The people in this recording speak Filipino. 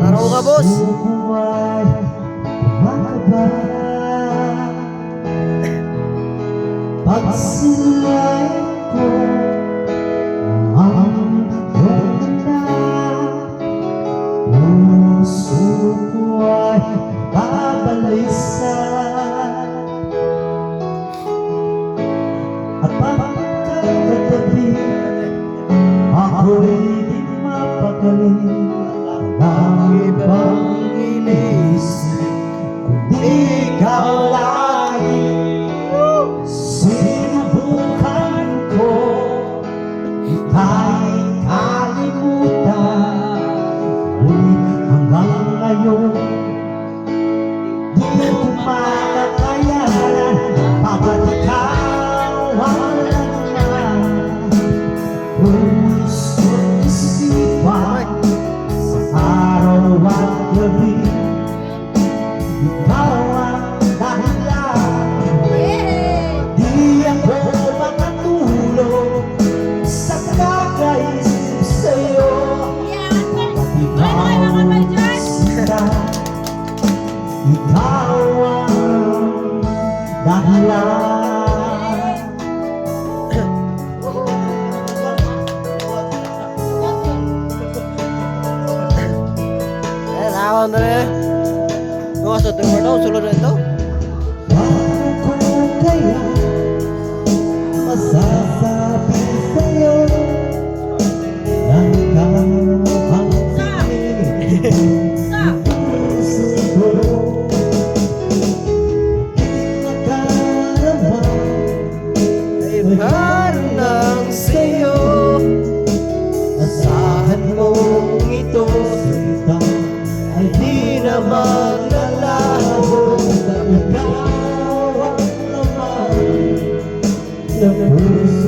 Taro ka, boss. Pag sinay ko ang ganda Puso ko ay babalisan Ako'y di mapakali Ang ibang inisip Kundi ikaw lagi Sinubukan ko Ika'y kalimutan. Ngunit hanggang ngayon Andre. Gawa sa drummer daw, sulod na ito. Bakit ko kaya Lang sa'yo. Asahan mong ito ay di na maglalaho Na ikaw ang laman Ng puso